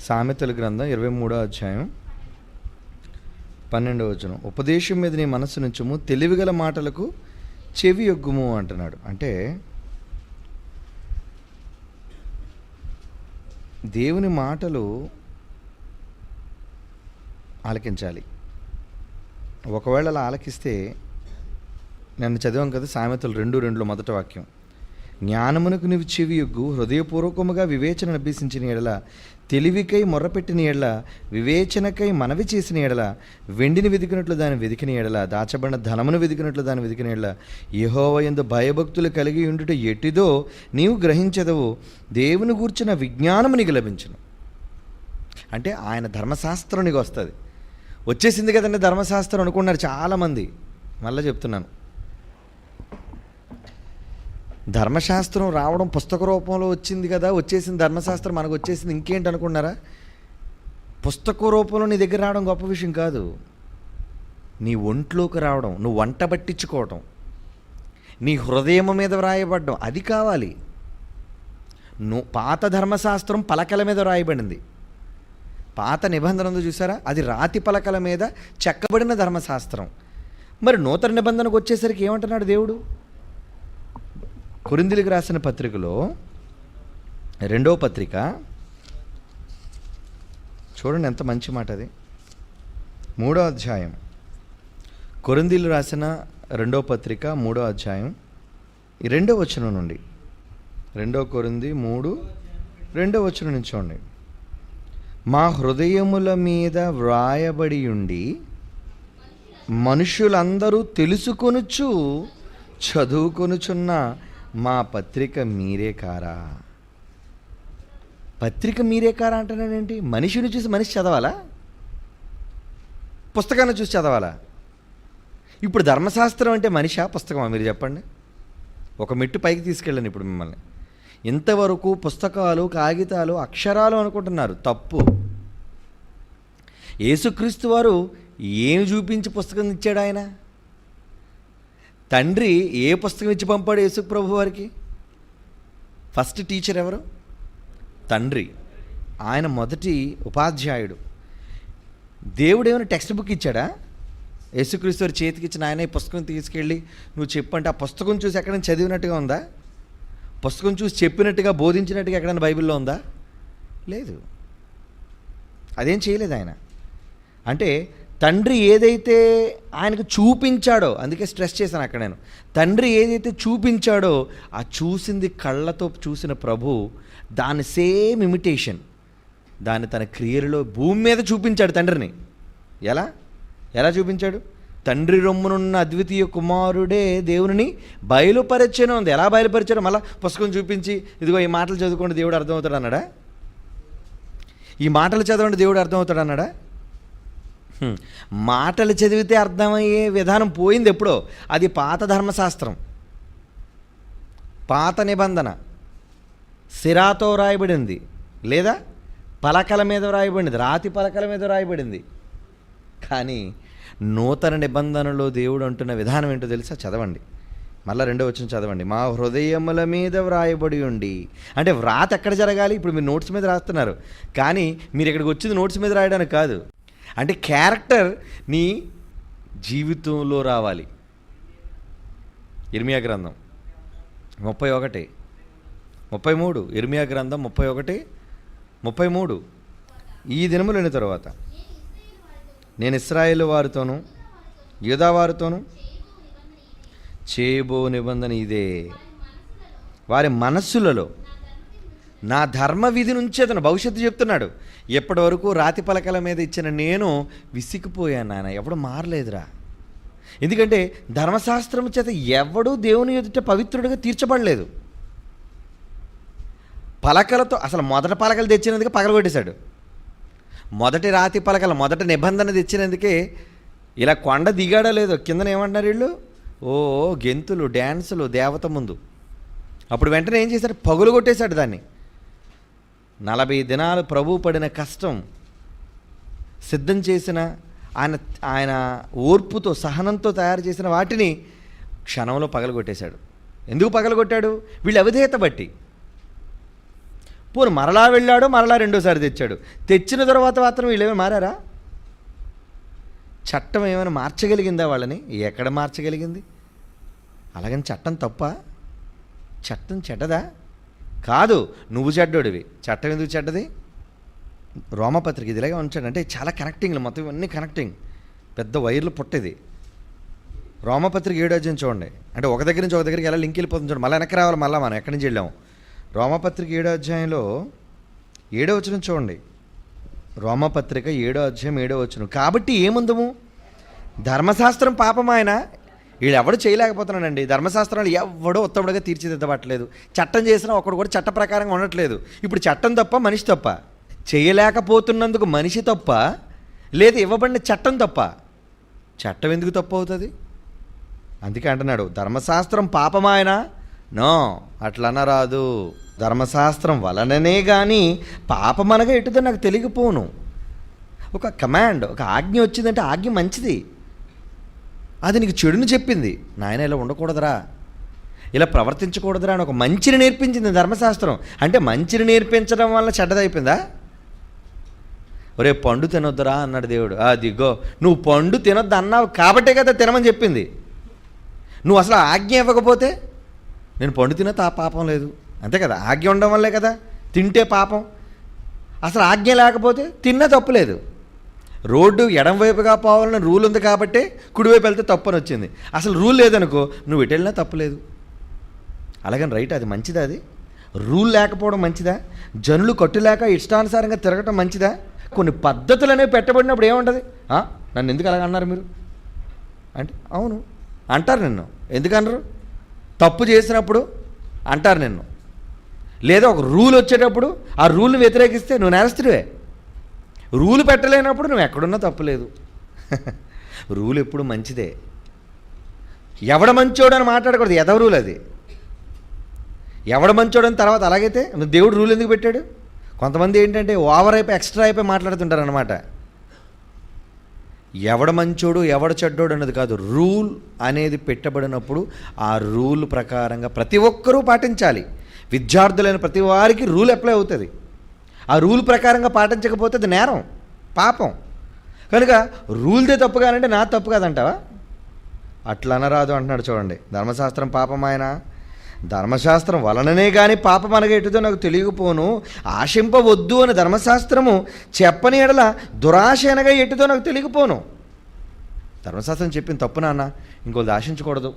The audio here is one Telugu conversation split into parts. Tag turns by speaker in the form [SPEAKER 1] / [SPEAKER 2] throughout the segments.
[SPEAKER 1] సామెతల గ్రంథం ఇరవై మూడో అధ్యాయం పన్నెండవ వచనం. ఉపదేశం మీద నీ మనసు నుంచము తెలివిగల మాటలకు చెవి యొగ్గుము అంటున్నాడు. అంటే దేవుని మాటలు ఆలకించాలి. ఒకవేళ అలా ఆలకిస్తే నన్ను చదివాం కదా సామెతలు రెండు రెండు మొదటి వాక్యం. జ్ఞానమునకు నీవు చెవియొగ్గు హృదయపూర్వకముగా వివేచన అభ్యసించిన ఎడల తెలివికై మొర్రపెట్టిన ఎడల వివేచనకై మనవి చేసిన ఎడల వెండిని వెదికినట్లు దాన్ని వెదికిన ఎడల దాచబడిన ధనమును వెదికినట్లు దాన్ని వెదికిన ఎడల యహోవ ఎందు భయభక్తులు కలిగి ఉండుట ఎట్టిదో నీవు గ్రహించదవు. దేవుని గూర్చిన విజ్ఞానము నీకు లభించను. అంటే ఆయన ధర్మశాస్త్రం నీకు వస్తుంది. వచ్చేసింది కదండి ధర్మశాస్త్రం అనుకున్నారు చాలామంది. మళ్ళీ చెప్తున్నాను. ధర్మశాస్త్రం రావడం పుస్తక రూపంలో వచ్చింది కదా వచ్చేసింది ధర్మశాస్త్రం మనకు వచ్చేసింది ఇంకేంటి అనుకున్నారా? పుస్తక రూపంలో నీ దగ్గర రావడం గొప్ప విషయం కాదు. నీ ఒంట్లోకి రావడం నువ్వు వంట పట్టించుకోవటం నీ హృదయం మీద వ్రాయబడడం అది కావాలి. నువ్వు పాత ధర్మశాస్త్రం పలకల మీద వ్రాయబడింది. పాత నిబంధనలు చూసారా? అది రాతి పలకల మీద చెక్కబడిన ధర్మశాస్త్రం. మరి నూతన నిబంధనకు వచ్చేసరికి ఏమంటున్నాడు దేవుడు? కొరిందులకు రాసిన పత్రికలో రెండవ పత్రిక. చూడండి ఎంత మంచి మాట అది. మూడో అధ్యాయం. కొరిందీలు రాసిన రెండో పత్రిక మూడో అధ్యాయం. ఈ రెండో వచనం నుండి. రెండో కొరింది మూడు రెండో వచనం నుంచి చూడండి. మా హృదయముల మీద వ్రాయబడి ఉండి మనుషులందరూ తెలుసుకొనుచు చదువుకొనుచున్న మా పత్రిక మీరే కారా పత్రిక మీరే కారా అంటున్నాడేంటి మనిషిని చూసి మనిషి చదవాలా? పుస్తకాన్ని చూసి చదవాలా? ఇప్పుడు ధర్మశాస్త్రం అంటే మనిషా? పుస్తకమా? మీరు చెప్పండి. ఒక మెట్టు పైకి తీసుకెళ్ళండి ఇప్పుడు మిమ్మల్ని. ఇంతవరకు పుస్తకాలు కాగితాలు అక్షరాలు అనుకుంటున్నారు. తప్పు. యేసుక్రీస్తు వారు ఏమి చూపించి పుస్తకం ఇచ్చాడు ఆయన? తండ్రి ఏ పుస్తకం ఇచ్చి పంపాడు యేసు ప్రభు వారికి? ఫస్ట్ టీచర్ ఎవరు? తండ్రి. ఆయన మొదటి ఉపాధ్యాయుడు. దేవుడు ఏమైనా టెక్స్ట్ బుక్ ఇచ్చాడా? యేసుక్రీస్తు వారి చేతికి ఇచ్చిన ఆయన ఈ పుస్తకం తీసుకెళ్ళి నువ్వు చెప్పంటే ఆ పుస్తకం చూసి ఎక్కడైనా చదివినట్టుగా ఉందా? పుస్తకం చూసి చెప్పినట్టుగా బోధించినట్టుగా ఎక్కడైనా బైబిల్లో ఉందా? లేదు. అదేం చేయలేదు ఆయన. అంటే తండ్రి ఏదైతే ఆయనకు చూపించాడో అందుకే స్ట్రెస్ చేశాను అక్కడ నేను. తండ్రి ఏదైతే చూపించాడో ఆ చూసింది కళ్ళతో చూసిన ప్రభు దాని సేమ్ ఇమిటేషన్. దాన్ని తన క్రియలో భూమి మీద చూపించాడు తండ్రిని. ఎలా? ఎలా చూపించాడు? తండ్రి రొమ్మునున్న అద్వితీయ కుమారుడే దేవుని బయలుపరచను ఉంది ఎలా బయలుపరిచాడు? మళ్ళీ పుస్తకం చూపించి ఇదిగో ఈ మాటలు చదువుకోండి దేవుడు అర్థమవుతాడు అన్నాడా? ఈ మాటలు చదవండి దేవుడు అర్థమవుతాడు అన్నాడా? మాటలు చదివితే అర్థమయ్యే విధానం పోయింది ఎప్పుడో. అది పాత ధర్మశాస్త్రం. పాత నిబంధన. సిరాతో రాయబడింది లేదా? పలకల మీద రాయబడింది రాతి పలకల మీద రాయబడింది కానీ నూతన నిబంధనలో దేవుడు అంటున్న విధానం ఏంటో తెలుసా? చదవండి. మళ్ళీ రెండో వచ్చిన చదవండి. మా హృదయముల మీద వ్రాయబడి ఉండి. అంటే వ్రాత ఎక్కడ జరగాలి? ఇప్పుడు మీరు నోట్స్ మీద రాస్తున్నారు. కానీ మీరు ఇక్కడికి వచ్చింది నోట్స్ మీద రాయడానికి కాదు. అంటే క్యారెక్టర్ నీ జీవితంలో రావాలి. ఇర్మియా గ్రంథం ముప్పై ఒకటి. ముప్పై మూడు. ఇర్మియా గ్రంథం ముప్పై ఒకటి. ముప్పై మూడు. ఈ దినములైన తర్వాత నేను ఇస్రాయేల్ వారితోనూ యూదావారితోనూ చేయబో నిబంధన ఇదే. వారి మనస్సులలో నా ధర్మ విధి నుంచి అతను భవిష్యత్తు చెప్తున్నాడు. ఎప్పటి వరకు రాతి పలకల మీద ఇచ్చిన నేను విసిగిపోయాను నాయన. ఎవడు మారలేదురా. ఎందుకంటే ధర్మశాస్త్రం చేత ఎవడూ దేవుని ఎదుట పవిత్రుడిగా తీర్చబడలేదు. పలకలతో అసలు మొదట పలకలు తెచ్చినందుకే పగలగొట్టేశాడు మొదటి రాతి పలకలు మొదటి నిబంధన తెచ్చినందుకే ఇలా కొండ దిగాడో లేదో కిందన ఏమంటున్నారు వీళ్ళు? ఓ గెంతులు డ్యాన్సులు దేవత ముందు. అప్పుడు వెంటనే ఏం చేశాడు? పగులు కొట్టేశాడు దాన్ని. నలభై దినాలు ప్రభు పడిన కష్టం సిద్ధం చేసిన ఆయన ఆయన ఓర్పుతో సహనంతో తయారు చేసిన వాటిని క్షణంలో పగలగొట్టేశాడు. ఎందుకు పగలగొట్టాడు? వీళ్ళు అవిధేయత బట్టి. పోను మరలా వెళ్ళాడు మరలా రెండోసారి తెచ్చాడు. తెచ్చిన తర్వాత మాత్రం వీళ్ళేమీ మారారా? చట్టం ఏమైనా మార్చగలిగిందా వాళ్ళని? ఎక్కడ మార్చగలిగింది? అలాగని చట్టం తప్ప? చట్టం చెడ్డదా? కాదు నువ్వు చెడ్డోడివి. చట్టం ఎందుకు చెడ్డది? రోమపత్రిక ఇది ఇలాగే ఉంచాడు. అంటే చాలా కనెక్టింగ్లు మొత్తం ఇవన్నీ కనెక్టింగ్ పెద్ద వైర్లు పుట్టేది. రోమపత్రిక ఏడు అధ్యాయం చూడండి. అంటే ఒక దగ్గర నుంచి ఒక దగ్గరికి ఎలా లింక్ వెళ్ళిపోతుంది చూడండి. మళ్ళీ వెనక్కి రావాలి మళ్ళీ మనం ఎక్కడి నుంచి వెళ్ళాము? రోమపత్రిక ఏడో అధ్యాయంలో ఏడో వచ్చిన చూడండి. రోమపత్రిక ఏడో అధ్యాయం ఏడో వచ్చిన కాబట్టి ఏముందము? ధర్మశాస్త్రం పాపం ఆయన. వీళ్ళు ఎవడు చేయలేకపోతున్నానండి ధర్మశాస్త్రాలు ఎవడో ఉత్తముడుగా తీర్చిదిద్దబట్టలేదు. చట్టం చేసినా ఒకడు కూడా చట్ట ప్రకారంగా ఉండట్లేదు. ఇప్పుడు చట్టం తప్ప మనిషి తప్ప? చేయలేకపోతున్నందుకు మనిషి తప్ప? లేదు ఇవ్వబడిన చట్టం తప్ప? చట్టం ఎందుకు తప్పు అవుతుంది? అందుకే అంటున్నాడు ధర్మశాస్త్రం పాపమాయనా నో అట్లనరాదు. ధర్మశాస్త్రం వలననే కానీ పాపమనగా ఎటుదో నాకు తెలియకపోను ఒక కమాండ్ ఒక ఆజ్ఞ వచ్చిందంటే ఆజ్ఞ మంచిది. అది నీకు చెడుని చెప్పింది. నాయన ఇలా ఉండకూడదురా. ఇలా ప్రవర్తించకూడదురా అని ఒక మంచిని నేర్పించింది ధర్మశాస్త్రం. అంటే మంచిని నేర్పించడం వల్ల చెడ్డదైపోయిందా? ఒరే పండు తినొద్దురా అన్నాడు దేవుడు. అదిగో నువ్వు పండు తినొద్దు అన్నావు కాబట్టే కదా తినమని చెప్పింది. నువ్వు అసలు ఆజ్ఞ ఇవ్వకపోతే నేను పండు తిన తా పాపం లేదు. అంతే కదా? ఆజ్ఞ ఉండడం వల్లే కదా. తింటే పాపం. అసలు ఆజ్ఞ లేకపోతే తిన్నా తప్పులేదు రోడ్డు ఎడంవైపుగా పోవాలని రూల్ ఉంది కాబట్టి కుడివైపు వెళ్తే తప్పు అని వచ్చింది. అసలు రూల్ లేదనుకో నువ్వు ఎటు వెళ్ళినా తప్పులేదు అలాగని రైట్ అది మంచిదా అది? రూల్ లేకపోవడం మంచిదా? జనులు కట్టులేక ఇష్టానుసారంగా తిరగటం మంచిదా? కొన్ని పద్ధతులు అనేవి పెట్టబడినప్పుడు ఏముంటుంది? నన్ను ఎందుకు అలాగ అన్నారు మీరు? అంటే అవును. అంటారు నిన్ను. ఎందుకన్నారు తప్పు చేసినప్పుడు అంటారు నిన్ను. లేదా ఒక రూల్ వచ్చేటప్పుడు ఆ రూల్ని వ్యతిరేకిస్తే నువ్వు నేరస్తుడివే. రూల్ పెట్టలేనప్పుడు నువ్వు ఎక్కడున్నా తప్పులేదు. రూల్ ఎప్పుడు మంచిదే. ఎవడ మంచోడు అని మాట్లాడకూడదు ఎదవ రూల్ అది. ఎవడ మంచోడు అని తర్వాత అలాగైతే దేవుడు రూల్ ఎందుకు పెట్టాడు? కొంతమంది ఏంటంటే ఓవర్ అయిపోయి ఎక్స్ట్రా అయిపోయి మాట్లాడుతుంటారు అనమాట ఎవడ మంచోడు ఎవడ చెడ్డోడు అన్నది కాదు రూల్ అనేది పెట్టబడినప్పుడు ఆ రూల్ ప్రకారంగా ప్రతి ఒక్కరూ పాటించాలి. విద్యార్థులైన ప్రతి వారికి రూల్ అప్లై అవుతుంది. ఆ రూల్ ప్రకారంగా పాటించకపోతే అది నేరం పాపం. కనుక రూల్దే తప్పు కాదంటే నా తప్పు కాదంటావా? అట్లా అనరాదు అంటున్నాడు చూడండి. ధర్మశాస్త్రం పాపం ఆయన. ధర్మశాస్త్రం వలననే కానీ పాపం అనగా ఎటుదో నాకు తెలియకపోను. ఆశింపవద్దు అని ధర్మశాస్త్రము చెప్పని ఎడల దురాశ అనగా ఎటుదో నాకు తెలియకపోను. ధర్మశాస్త్రం చెప్పింది తప్పు నాన్న. ఇంకొకటి ఆశించకూడదు.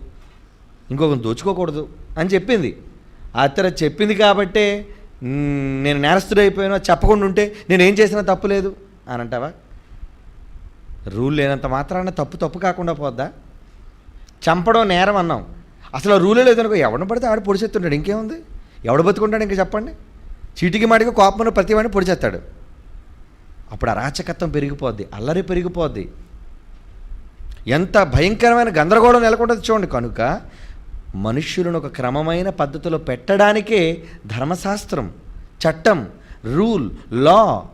[SPEAKER 1] ఇంకొకరిని దోచుకోకూడదు అని చెప్పింది. ఆ చెప్పింది కాబట్టే నేను నేరస్తుడైపోయాను చెప్పకుండా ఉంటే నేను ఏం చేసినా తప్పు లేదు అని అంటావా? రూల్ లేనంత మాత్రాన తప్పు తప్పు కాకుండా పోద్దా? చంపడం నేరం అన్నాం. అసలు రూలే లేదనుకో ఎవడిని పడితే ఆడు పొడిచేస్తుంటాడు ఇంకేముంది? ఎవడు బతుకుంటాడు ఇంకా చెప్పండి? చీటికి మాటికి కోపం ప్రతి వాడిని పొడిచేస్తాడు. అప్పుడు అరాచకత్వం పెరిగిపోద్ది అల్లరి పెరిగిపోద్ది. ఎంత భయంకరమైన గందరగోళం నెలకొంటుంది చూడండి కనుక మనుష్యులను ఒక క్రమమైన పద్ధతిలో పెట్టడానికే ధర్మశాస్త్రం చట్టం రూల్ లా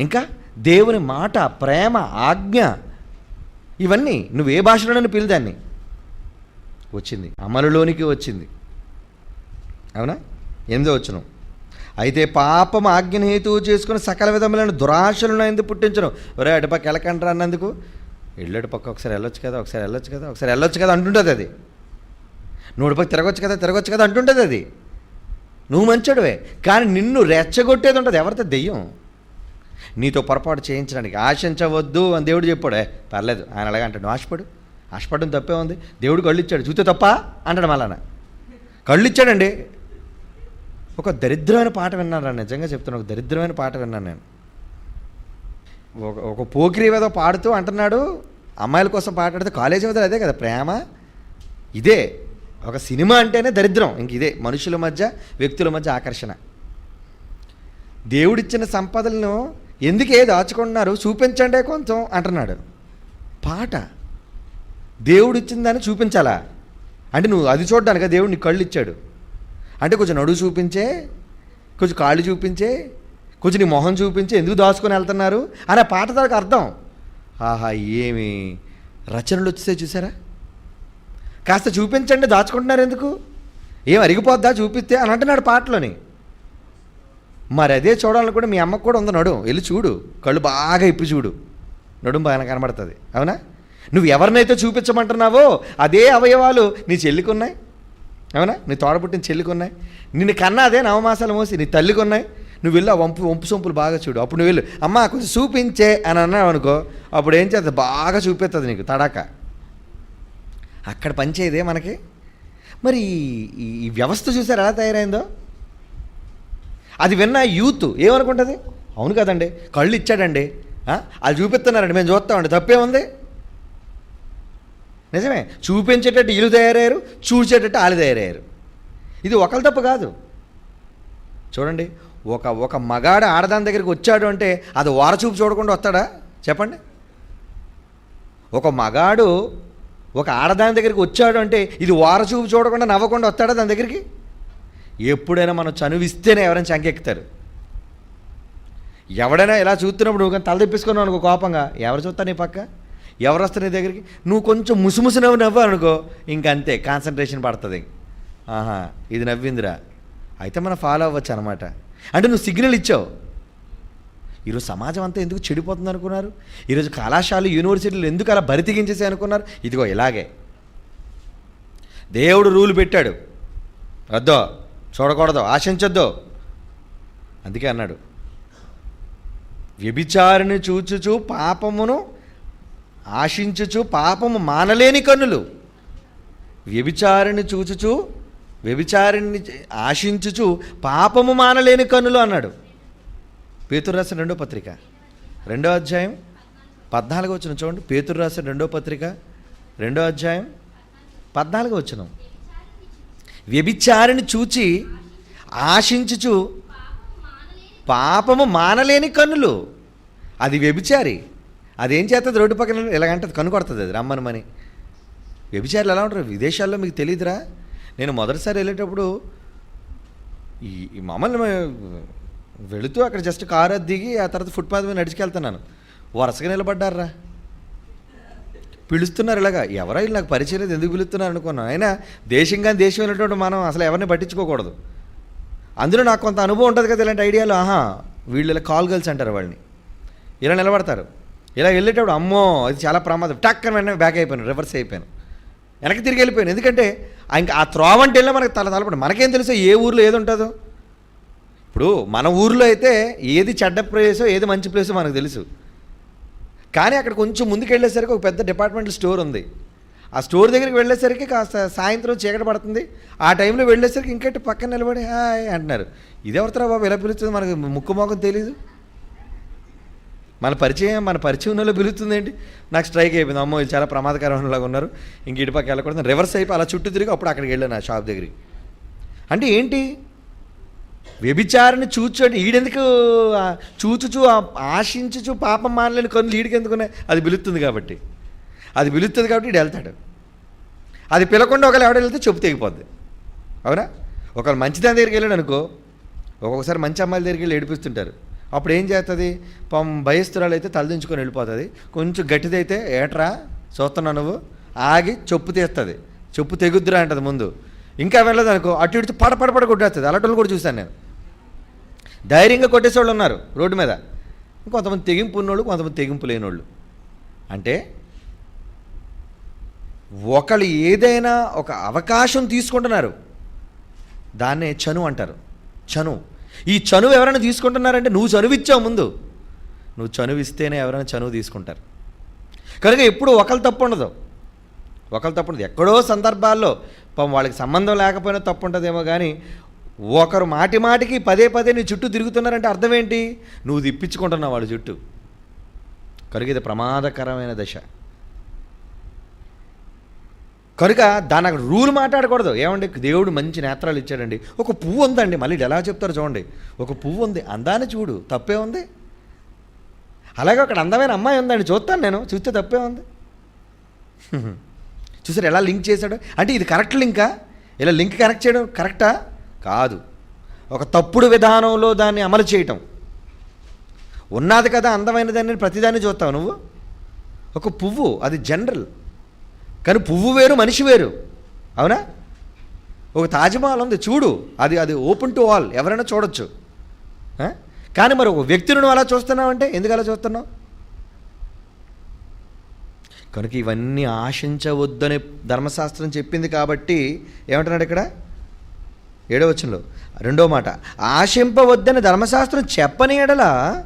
[SPEAKER 1] ఇంకా దేవుని మాట ప్రేమ ఆజ్ఞ ఇవన్నీ నువ్వు ఏ భాషలోనైనా పిలిదాన్ని వచ్చింది. అమలులోనికి వచ్చింది. అవునా? ఎనిమిదో వచ్చును? అయితే పాపం ఆజ్ఞను హేతువు చేసుకుని సకల విధములైన దురాశలను ఎందుకు పుట్టించను. ఒరే అటుపక్క వెళ్ళకంటారా అన్నందుకు? వెళ్ళాడు పక్క ఒకసారి వెళ్ళొచ్చు కదా ఒకసారి వెళ్ళొచ్చు కదా ఒకసారి వెళ్ళొచ్చు కదా అంటుంటుంది అది. నువ్వు పక్క తిరగొచ్చు కదా తిరగొచ్చు కదా అంటుంటుంది అది. నువ్వు మంచోడువే కానీ నిన్ను రెచ్చగొట్టేది ఉంటుంది. ఎవరితో? దెయ్యం. నీతో పొరపాటు చేయించడానికి ఆశించవద్దు అని దేవుడు చెప్పాడు. పర్లేదు ఆయన అలాగే అంటాడు. ఆశపడు. ఆశపడడం తప్పే ఉంది. దేవుడు కళ్ళు ఇచ్చాడు చూస్తే తప్ప? అంటాడు మళ్ళా కళ్ళు ఇచ్చాడండి ఒక దరిద్రమైన పాట విన్నాను నిజంగా చెప్తాను ఒక దరిద్రమైన పాట విన్నాను నేను. ఒక ఒక పోకిరి ఏదో పాడుతూ అంటున్నాడు. అమ్మాయిల కోసం పాటాడితే కాలేజీ వదిలే అదే కదా ప్రేమ? ఇదే. ఒక సినిమా అంటేనే దరిద్రం. ఇంక ఇదే మనుషుల మధ్య వ్యక్తుల మధ్య ఆకర్షణ. దేవుడిచ్చిన సంపదలను ఎందుకే దాచుకుంటున్నారు? చూపించండి కొంచెం అంటున్నాడు. పాట. దేవుడిచ్చిందని చూపించాలా? అంటే నువ్వు అది చూడడానికి? దేవుడు నీ కళ్ళు ఇచ్చాడు అంటే కొంచెం నడువు చూపించే కొంచెం కాళ్ళు చూపించే కొంచెం నీ మొహం చూపించే ఎందుకు దాచుకొని వెళ్తున్నారు? అనే పాట దానికి అర్థం. ఆహా ఏమి? రచనలు వచ్చేసే చూసారా? కాస్త చూపించండి దాచుకుంటున్నారు ఎందుకు? ఏం అరిగిపోద్దా చూపిస్తే అని అంటున్నాడు పాటలోని. మరి అదే చూడాలనుకుంటే మీ అమ్మకు కూడా ఉంది నడుం వెళ్ళి చూడు. కళ్ళు బాగా ఇప్పి చూడు. నడుం బాగా కనబడుతుంది అవునా? నువ్వు ఎవరినైతే చూపించమంటున్నావో అదే అవయవాలు నీ చెల్లికి ఉన్నాయి అవునా? నీ తోడబుట్టిన చెల్లికి ఉన్నాయి నిన్ను కన్నా అదే నవమాసాలు మోసి నీ తల్లికి ఉన్నాయి నువ్వు వెళ్ళి ఆ వంపు వంపు సొంపులు బాగా చూడు. అప్పుడు నువ్వు వెళ్ళు. అమ్మ కొంచెం చూపించే అని అన్నావు అనుకో అప్పుడు ఏం చేస్తుంది బాగా చూపిస్తుంది నీకు తడాక. అక్కడ పనిచేయదే మనకి. మరి ఈ ఈ వ్యవస్థ చూసారు ఎలా తయారైందో? అది విన్న యూత్ ఏమనుకుంటుంది? అవును కదండి కళ్ళు ఇచ్చాడండి. అది చూపిస్తున్నారండి మేము చూస్తామండి తప్పే ఉంది నిజమే చూపించేటట్టు వీళ్ళు తయారయ్యారు చూసేటట్టు వాళ్ళు తయారయ్యారు. ఇది ఒకరి తప్పు కాదు. చూడండి ఒక ఒక మగాడు ఆడదాని దగ్గరికి వచ్చాడు అంటే అది వారచూపు చూడకుండా వస్తాడా? చెప్పండి. ఒక మగాడు ఒక ఆడదాని దగ్గరికి వచ్చాడు అంటే ఇది వారచూపు చూడకుండా నవ్వకుండా వస్తాడా దాని దగ్గరికి? ఎప్పుడైనా మనం చనువిస్తేనే ఎవరైనా చంకెక్కుతారు. ఎవడైనా ఇలా చూస్తున్నప్పుడు నువ్వు కానీ తల తెప్పించుకున్నావు అనుకో కోపంగా ఎవరు చూస్తా నీ పక్క? ఎవరు వస్తారు నీ దగ్గరికి? నువ్వు కొంచెం ముసుముసు నవ్వు నవ్వు అనుకో ఇంకంతే కాన్సన్ట్రేషన్ పడుతుంది. ఆహా ఇది నవ్విందిరా. అయితే మనం ఫాలో అవ్వచ్చు అనమాట అంటే నువ్వు సిగ్నల్ ఇచ్చావు. ఈరోజు సమాజం అంతా ఎందుకు చెడిపోతుంది అనుకున్నారు? ఈరోజు కళాశాలలు యూనివర్సిటీలు ఎందుకు అలా బరితిగించేసి అనుకున్నారు? ఇదిగో ఇలాగే. దేవుడు రూల్ పెట్టాడు. వద్దో చూడకూడదు ఆశించొద్దు. అందుకే అన్నాడు. వ్యభిచారిని చూచుచు పాపమును ఆశించుచు పాపము మానలేని కన్నులు. వ్యభిచారిని చూచుచు వ్యభిచారిని ఆశించుచు పాపము మానలేని కన్నులు అన్నాడు. పేతురు రాసిన రెండో పత్రిక. రెండో అధ్యాయం పద్నాలుగు వచ్చిన చూడండి. పేతురు రాసిన రెండో పత్రిక రెండో అధ్యాయం పద్నాలుగు వచ్చిన వ్యభిచారిని చూచి ఆశించుచు పాపము మానలేని కన్నులు. అది వ్యభిచారి. అదేం చేస్తుంది రోడ్డు పక్కన ఎలాగంటది? కన్ను కొడుతుంది అది రమ్మనమని వ్యభిచారులు ఎలా ఉంటారు? విదేశాల్లో మీకు తెలియదురా నేను మొదటిసారి వెళ్ళేటప్పుడు ఈ మమ్మల్ని వెళుతూ అక్కడ జస్ట్ కారు అది దిగి ఆ తర్వాత ఫుట్పాత్ మీద నడిచికెళ్తున్నాను. వరుసగా నిలబడ్డారా? పిలుస్తున్నారు ఇలాగా. ఎవరో వీళ్ళు నాకు పరిచయం లేదు ఎందుకు పిలుస్తున్నారు అనుకున్నాను. అయినా దేశం కానీ దేశం వెళ్ళేటప్పుడు మనం అసలు ఎవరిని పట్టించుకోకూడదు. అందులో నాకు కొంత అనుభవం ఉంటుంది కదా ఇలాంటి ఐడియాలు. ఆహా వీళ్ళు ఇలా కాల్ గర్ల్స్ అంటారు వాళ్ళని. ఇలా నిలబడతారు. ఇలా వెళ్ళేటప్పుడు అమ్మో అది చాలా ప్రమాదం. టక్కన వెంటనే బ్యాక్ అయిపోయాను రివర్స్ అయిపోయాను. వెనక్కి తిరిగి వెళ్ళిపోయాను. ఎందుకంటే ఇంకా ఆ త్రోవ అంటే వెళ్ళినా మనకు తల తలపడి. మనకేం తెలుసు ఏ ఊర్లో ఏది ఉంటుందో? ఇప్పుడు మన ఊర్లో అయితే ఏది చెడ్డ ప్లేసో ఏది మంచి ప్లేసో మనకు తెలుసు. కానీ అక్కడ కొంచెం ముందుకు వెళ్ళేసరికి ఒక పెద్ద డిపార్ట్మెంటల్ స్టోర్ ఉంది. ఆ స్టోర్ దగ్గరికి వెళ్ళేసరికి కాస్త సాయంత్రం చీకటి పడుతుంది. ఆ టైంలో వెళ్ళేసరికి ఇంకటి పక్కన నిలబడి హాయ్ అంటున్నారు. ఇదెవరితరా బాబు ఎలా పిలుస్తుంది? మనకు ముక్కు మోకం తెలీదు. మన పరిచయం మన పరిచయం ఉన్నలో పిలుస్తుంది ఏంటి? నాకు స్ట్రైక్ అయిపోయింది. అమ్మో ఇది చాలా ప్రమాదకరమైనలాగా ఉన్నారు. ఇంక ఇటు పక్క వెళ్ళకూడదు. రివర్స్ అయిపోయి అలా చుట్టూ తిరిగి అప్పుడు అక్కడికి వెళ్ళాను ఆ షాప్ దగ్గరికి. అంటే ఏంటి? వ్యభిచారిని చూచోటి ఈడెందుకు చూచుచు ఆశించుచు పాపం మానలేని కన్నులు ఈడికి ఎందుకున్నాయి అది పిలుస్తుంది కాబట్టి. అది పిలుస్తుంది కాబట్టి ఈడు వెళ్తాడు. అది పిలకుండా ఒకరు ఎవడ వెళ్తే చెప్పు తెగిపోద్ది. అవునా? ఒకరు మంచిదాని దగ్గరికి వెళ్ళాడు అనుకో ఒక్కొక్కసారి మంచి అమ్మాయిల దగ్గరికి వెళ్ళి ఏడిపిస్తుంటారు. అప్పుడు ఏం చేస్తుంది పం భయస్తురాలు అయితే తలదించుకొని వెళ్ళిపోతుంది. కొంచెం గట్టిదైతే ఏట్రా చూస్తున్నా నువ్వు? ఆగి చెప్పు తీస్తుంది చెప్పు తెగుద్దురా అంటది ముందు. ఇంకా వెళ్ళదు అనుకో అటు ఇటు పడపడపడ పడ కొట్టేస్తుంది అలాంటి కూడా చూశాను నేను. ధైర్యంగా కొట్టేసేవాళ్ళు ఉన్నారు రోడ్డు మీద. కొంతమంది తెగింపు ఉన్నోళ్ళు కొంతమంది తెగింపు లేనోళ్ళు. అంటే ఒకళ్ళు ఏదైనా ఒక అవకాశం తీసుకుంటున్నారు. దాన్నే చను అంటారు. చను. ఈ చనువు ఎవరైనా తీసుకుంటున్నారంటే నువ్వు చనువిచ్చావు ముందు. నువ్వు చనువిస్తేనే ఎవరైనా చనువు తీసుకుంటారు. కనుక ఎప్పుడు ఒకళ్ళు తప్పు ఉండదు. ఒకళ్ళు తప్పు ఉండదు. ఎక్కడో సందర్భాల్లో పాపం వాళ్ళకి సంబంధం లేకపోయినా తప్పు ఉంటుందేమో కానీ ఒకరు మాటి మాటికి పదే పదే నీ చుట్టూ తిరుగుతున్నారంటే అర్థం ఏంటి నువ్వు తిప్పించుకుంటున్నావు వాళ్ళ చుట్టూ కనుక ఇది ప్రమాదకరమైన దశ. కనుక దాని అక్కడ రూల్ మాట్లాడకూడదు. ఏమండి? దేవుడు మంచి నేత్రాలు ఇచ్చాడండి. ఒక పువ్వు ఉందండి. మళ్ళీ ఎలా చెప్తారు చూడండి. ఒక పువ్వు ఉంది. అందాన్ని చూడు. తప్పే ఉంది. అలాగే అక్కడ అందమైన అమ్మాయి ఉందండి. చూస్తాను నేను. చూస్తే తప్పే ఉంది. చూసారు ఎలా లింక్ చేశాడు? అంటే ఇది కరెక్ట్ లింకా? ఇలా లింక్ కనెక్ట్ చేయడం కరెక్టా? కాదు. ఒక తప్పుడు విధానంలో దాన్ని అమలు చేయటం. ఉన్నది కదా అందమైన దాన్ని ప్రతిదాన్ని చూస్తావు నువ్వు. ఒక పువ్వు అది జనరల్. కానీ పువ్వు వేరు మనిషి వేరు. అవునా? ఒక తాజ్మహల్ ఉంది చూడు. అది అది ఓపెన్ టు ఆల్ ఎవరైనా చూడొచ్చు. కానీ మరి ఒక వ్యక్తిని నువ్వు అలా చూస్తున్నావంటే ఎందుకు అలా చూస్తున్నావు? కనుక ఇవన్నీ ఆశించవద్దని ధర్మశాస్త్రం చెప్పింది కాబట్టి ఏమంటున్నాడు ఇక్కడ? ఏడో రెండో మాట ఆశింపవద్దని ధర్మశాస్త్రం చెప్పని ఎడల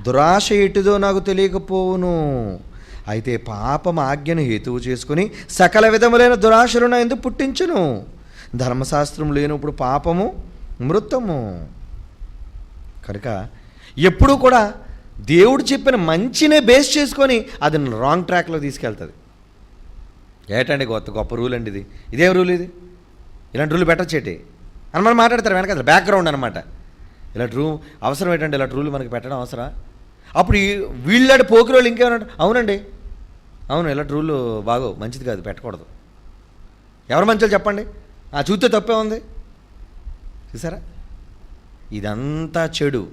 [SPEAKER 1] దురాశ ఎటుదో నాకు తెలియకపోవును. అయితే పాపం ఆజ్ఞను హేతువు చేసుకుని సకల విధములైన దురాశలు నా ఎందుకు పుట్టించును. ధర్మశాస్త్రం లేనప్పుడు పాపము మృతము. కనుక ఎప్పుడూ కూడా దేవుడు చెప్పిన మంచినే బేస్ చేసుకొని అది రాంగ్ ట్రాక్లో తీసుకెళ్తుంది. ఏటండి గొప్ప గొప్ప రూల్ అండి ఇది? ఇదేం రూల్ ఇది? ఇలాంటి రూల్ పెట్టచ్చేటి అనమాట మాట్లాడతారు వెనక బ్యాక్గ్రౌండ్ అనమాట ఇలాంటి రూమ్ అవసరం ఏంటంటే ఇలాంటి రూల్ మనకి పెట్టడం అవసరం అప్పుడు ఈ పోకిరి వాళ్ళు ఇంకేమన్నా అవునండి. అవును ఇలాంటి రూల్ బాగో మంచిది కాదు పెట్టకూడదు. ఎవరు మంచోళ్ళు చెప్పండి? ఆ చూస్తే తప్పే ఉంది. చూసారా? ఇదంతా చెడు.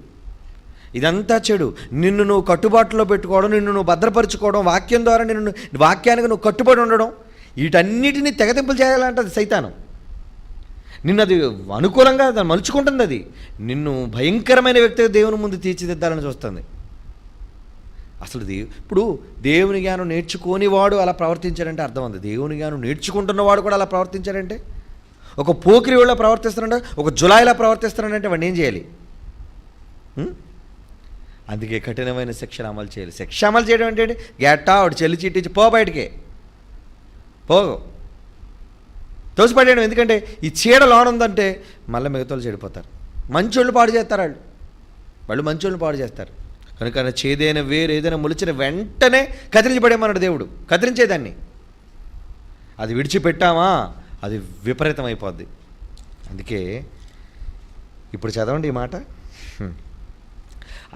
[SPEAKER 1] ఇదంతా చెడు. నిన్ను నువ్వు కట్టుబాటులో పెట్టుకోవడం నిన్ను నువ్వు భద్రపరుచుకోవడం వాక్యం ద్వారా నిన్ను వాక్యానికి నువ్వు కట్టుబడి ఉండడం వీటన్నిటిని తెగతింపులు చేయాలంటది సైతానం. నిన్ను అది అనుకూలంగా దాన్ని మలుచుకుంటుంది అది. నిన్ను భయంకరమైన వ్యక్తిగా దేవుని ముందు తీర్చిదిద్దాలని చూస్తుంది. అసలు దేవు ఇప్పుడు దేవుని జ్ఞానం నేర్చుకోని వాడు అలా ప్రవర్తించాడంటే అర్థం ఉంది. దేవుని జ్ఞానం నేర్చుకుంటున్నవాడు కూడా అలా ప్రవర్తించాడంటే? ఒక పోకిరి వాళ్ళ ప్రవర్తిస్తున్నాడు ఒక జులాయిలా ప్రవర్తిస్తున్నాడంటే వాడిని ఏం చేయాలి? అందుకే కఠినమైన శిక్షను అమలు చేయాలి. శిక్ష అమలు చేయడం అంటే గెట్టా వాడు చెల్లి చీటించి పో బయటికి. పో తోసిపడేయడం ఎందుకంటే ఈ చీడ లోనుందంటే మళ్ళీ మిగతాలు చెడిపోతారు. మంచోళ్ళు పాడు చేస్తారు వాళ్ళు. వాళ్ళు మంచోళ్ళు పాడు చేస్తారు. కనుక చేదైన వేరు ఏదైనా మొలిచిన వెంటనే కదిలించబడేమన్నాడు దేవుడు. కదిలించేదాన్ని. అది విడిచిపెట్టామా? అది విపరీతం అయిపోద్ది అందుకే ఇప్పుడు చదవండి ఈ మాట.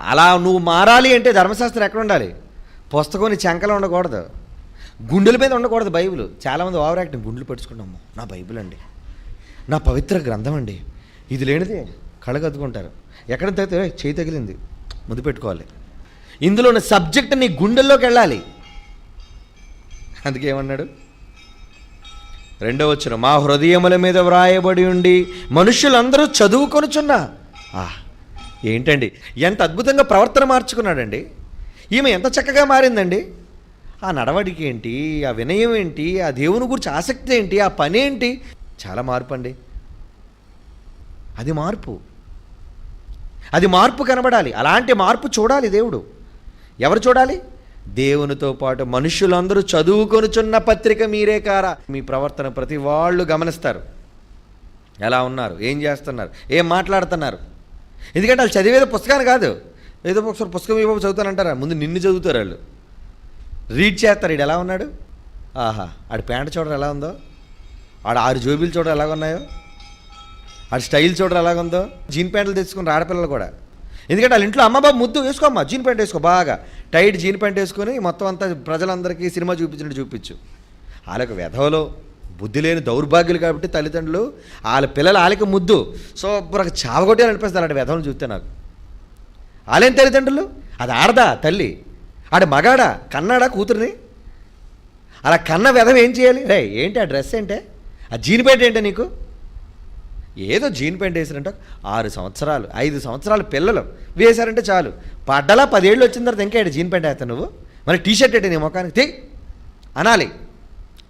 [SPEAKER 1] అలా నువ్వు మారాలి అంటే ధర్మశాస్త్రం ఎక్కడ ఉండాలి? పుస్తకం నీ చెంకలో ఉండకూడదు. గుండెల మీద ఉండకూడదు బైబిల్. చాలామంది ఓవర్ యాక్టింగ్ గుండెలు పెట్టుకుంటాము నా బైబిల్ అండి. నా పవిత్ర గ్రంథం అండి. ఇది లేనిదే కళ్ళగద్దుకుంటారు ఎక్కడ తగ్గితే చేయి తగిలింది. ముద్దు పెట్టుకోవాలి. ఇందులో ఉన్న సబ్జెక్ట్ నీ గుండెల్లోకి వెళ్ళాలి. అందుకే ఏమన్నాడు? రెండవ వచ్చిన మా హృదయముల మీద వ్రాయబడి ఉండి మనుషులందరూ చదువుకొనుచున్నా. ఏంటండి? ఎంత అద్భుతంగా ప్రవర్తన మార్చుకున్నాడండి. ఈమె ఎంత చక్కగా మారిందండి? ఆ నడవడికి ఏంటి? ఆ వినయం ఏంటి? ఆ దేవుని గురించి ఆసక్తి ఏంటి? ఆ పని ఏంటి? చాలా మార్పు అండి. అది మార్పు. అది మార్పు కనబడాలి. అలాంటి మార్పు చూడాలి దేవుడు. ఎవరు చూడాలి? దేవునితో పాటు మనుషులందరూ చదువుకొనుచున్న పత్రిక మీరే కారా? మీ ప్రవర్తన ప్రతి వాళ్ళు గమనిస్తారు. ఎలా ఉన్నారు? ఏం చేస్తున్నారు? ఏం మాట్లాడుతున్నారు? ఎందుకంటే వాళ్ళు చదివేది పుస్తకాన్ని కాదు. ఏదో ఒకసారి పుస్తకం ఇవ్వ చదువుతానంటారా? ముందు నిన్ను చదువుతారు వాళ్ళు. రీడ్ చేస్తారు. ఈడు ఎలా ఉన్నాడు? ఆహా ఆడి ప్యాంట్ చూడరు ఎలా ఉందో? ఆడ ఆరు జోబీలు చూడరు ఎలాగ ఉన్నాయో? ఆడి స్టైల్ చూడరు ఎలాగుందో జీన్ ప్యాంట్లు తెచ్చుకుని ఆడపిల్లలు కూడా. ఎందుకంటే వాళ్ళ ఇంట్లో అమ్మ బాబు ముద్దు వేసుకోమ్మా జీన్ ప్యాంట్ వేసుకో బాగా. టైట్ జీన్ ప్యాంట్ వేసుకొని మొత్తం అంతా ప్రజలందరికీ సినిమా చూపించినట్టు చూపించు. వాళ్ళకి వెధవలో బుద్ధి లేని దౌర్భాగ్యులు కాబట్టి తల్లిదండ్రులు వాళ్ళ పిల్లలు వాళ్ళకి ముద్దు. సో నాకు చావగొట్టే అనిపిస్తారు అలాంటి వెధవలు చూస్తే నాకు. వాళ్ళేం తల్లిదండ్రులు? అది ఆడదా తల్లి? ఆడ మగాడా? కన్నాడా కూతురిని? అలా కన్న విధం ఏం చేయాలి? రే ఏంటి ఆ డ్రెస్ ఏంటే? ఆ జీన్ ప్యాంట్ ఏంటే నీకు? ఏదో జీన్ ప్యాంట్ వేసారంటే ఆరు సంవత్సరాలు ఐదు సంవత్సరాలు పిల్లలు. వేశారంటే చాలు. పడ్డలా పదేళ్ళు వచ్చిన తర్వాత ఇంకా ఏంటి జీన్ ప్యాంట్ వేస్తావు నువ్వు? మరి టీషర్ట్ ఏంటి నీ ముఖానికి? తీ అనాలి.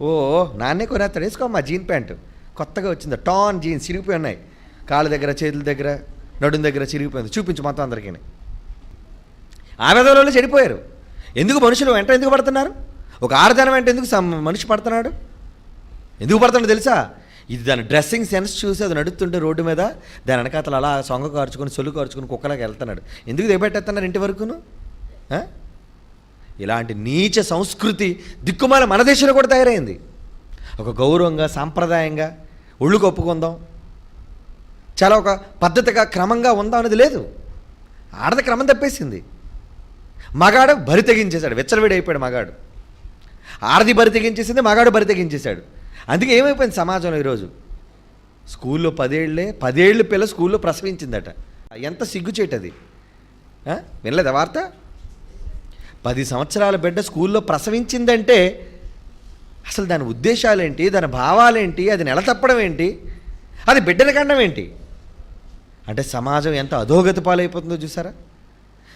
[SPEAKER 1] ఓ నాన్నే కొనేస్తాడు. వేసుకోమ్మా జీన్ ప్యాంటు. కొత్తగా వచ్చింది. టాన్ జీన్స్ చిరిగిపోయి ఉన్నాయి. కాళ్ళ దగ్గర చేతుల దగ్గర నడుం దగ్గర చిరిగిపోయింది. చూపించు మొత్తం అందరికీ ఆ విధంలో చెడిపోయారు. ఎందుకు మనుషులు వెంట ఎందుకు పడుతున్నారు? ఒక ఆడదానం వెంట ఎందుకు మనిషి పడుతున్నాడు? ఎందుకు పడుతున్నాడు తెలుసా? ఇది దాని డ్రెస్సింగ్ సెన్స్ చూసి అది నడుస్తుంటే రోడ్డు మీద దాని వెనకాతలు అలా సొంగ కార్చుకొని సొల్లు కార్చుకొని కుక్కలాగా వెళ్తున్నాడు. ఎందుకు దిగబెట్టేస్తున్నారు ఇంటి వరకును? ఇలాంటి నీచ సంస్కృతి దిక్కుమాల మన దేశంలో కూడా తయారైంది. ఒక గౌరవంగా సాంప్రదాయంగా ఒళ్ళు కప్పుకుందాం చాలా ఒక పద్ధతిగా క్రమంగా ఉందాం అనేది లేదు. ఆడది క్రమం తప్పేసింది. మగాడు బరి తెగించేశాడు. వెచ్చలవిడి అయిపోయాడు మగాడు. ఆరది బరి తెగించేసింది మగాడు బరి తెగించేశాడు. అందుకే ఏమైపోయింది సమాజంలో ఈరోజు? స్కూల్లో పదేళ్ళే పదేళ్ళు పిల్ల స్కూల్లో ప్రసవించిందట. ఎంత సిగ్గుచేటది వినలేదా వార్త? పది సంవత్సరాల బిడ్డ స్కూల్లో ప్రసవించిందంటే అసలు దాని ఉద్దేశాలేంటి? దాని భావాలేంటి? అది నెల తప్పడం ఏంటి? అది బిడ్డల కండం ఏంటి? అంటే సమాజం ఎంత అధోగతి పాలైపోతుందో చూసారా?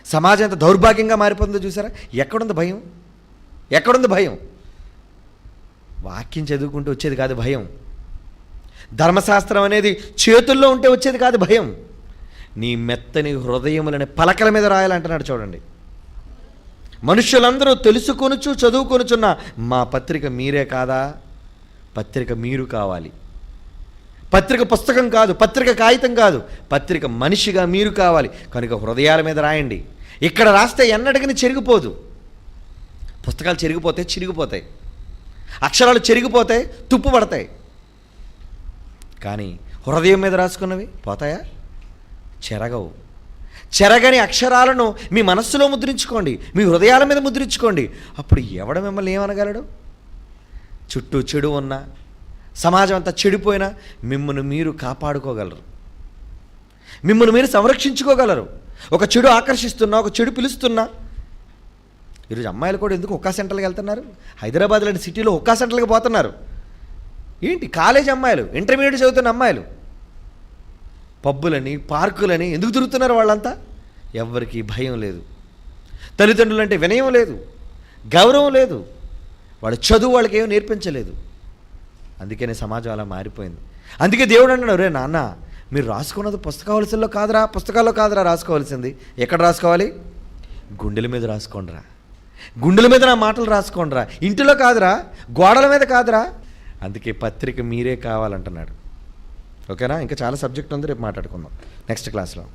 [SPEAKER 1] సమాజం ఎంత దౌర్భాగ్యంగా మారిపోతుందో చూసారా? ఎక్కడుంది భయం? ఎక్కడుంది భయం? వాక్యం చదువుకుంటూ వచ్చేది కాదు భయం. ధర్మశాస్త్రం అనేది చేతుల్లో ఉంటే వచ్చేది కాదు భయం. నీ మెత్తని హృదయములని పలకల మీద రాయాలంటున్నాడు చూడండి. మనుషులందరూ తెలుసుకొనుచు చదువుకొనుచున్న మా పత్రిక మీరే కాదా? పత్రిక మీరు కావాలి. పత్రిక పుస్తకం కాదు పత్రిక కాగితం కాదు పత్రిక మనిషిగా మీరు కావాలి. కనుక హృదయాల మీద రాయండి. ఇక్కడ రాస్తే ఎన్నటికని చెరిగిపోదు. పుస్తకాలు చెరిగిపోతే చిరిగిపోతాయి. అక్షరాలు చెరిగిపోతాయి తుప్పు పడతాయి. కానీ హృదయం మీద రాసుకున్నవి పోతాయా? చెరగవు. చెరగని అక్షరాలను మీ మనస్సులో ముద్రించుకోండి మీ హృదయాల మీద ముద్రించుకోండి. అప్పుడు ఎవడ మిమ్మల్ని ఏమనగలడు? చుట్టూ చెడు ఉన్నా సమాజం అంతా చెడిపోయినా మిమ్మల్ని మీరు కాపాడుకోగలరు. మిమ్మల్ని మీరు సంరక్షించుకోగలరు. ఒక చెడు ఆకర్షిస్తున్నా ఒక చెడు పిలుస్తున్నా. ఈరోజు అమ్మాయిలు కూడా ఎందుకు ఒక్క సెంటర్కి వెళ్తున్నారు? హైదరాబాద్ లాంటి సిటీలో ఒక్క సెంటర్కి పోతున్నారు. ఏంటి కాలేజ్ అమ్మాయిలు ఇంటర్మీడియట్ చదువుతున్న అమ్మాయిలు? పబ్బులని పార్కులని ఎందుకు తిరుగుతున్నారు వాళ్ళంతా? ఎవరికి భయం లేదు. తల్లిదండ్రులు అంటే వినయం లేదు. గౌరవం లేదు. వాళ్ళ చదువు వాళ్ళకి ఏమీ నేర్పించలేదు. అందుకనే సమాజం అలా మారిపోయింది. అందుకే దేవుడు అన్నాడు రే నాన్న మీరు రాసుకున్నది పుస్తకావలసిలో కాదురా పుస్తకాల్లో కాదురా రాసుకోవాల్సింది. ఎక్కడ రాసుకోవాలి? గుండెల మీద రాసుకోండిరా. గుండెల మీద నా మాటలు రాసుకోండిరా. ఇంటిలో కాదురా గోడల మీద కాదురా. అందుకే పత్రిక మీరే కావాలంటున్నాడు. ఓకేనా? ఇంకా చాలా సబ్జెక్ట్ ఉంది రేపు మాట్లాడుకుందాం. నెక్స్ట్ క్లాస్లో.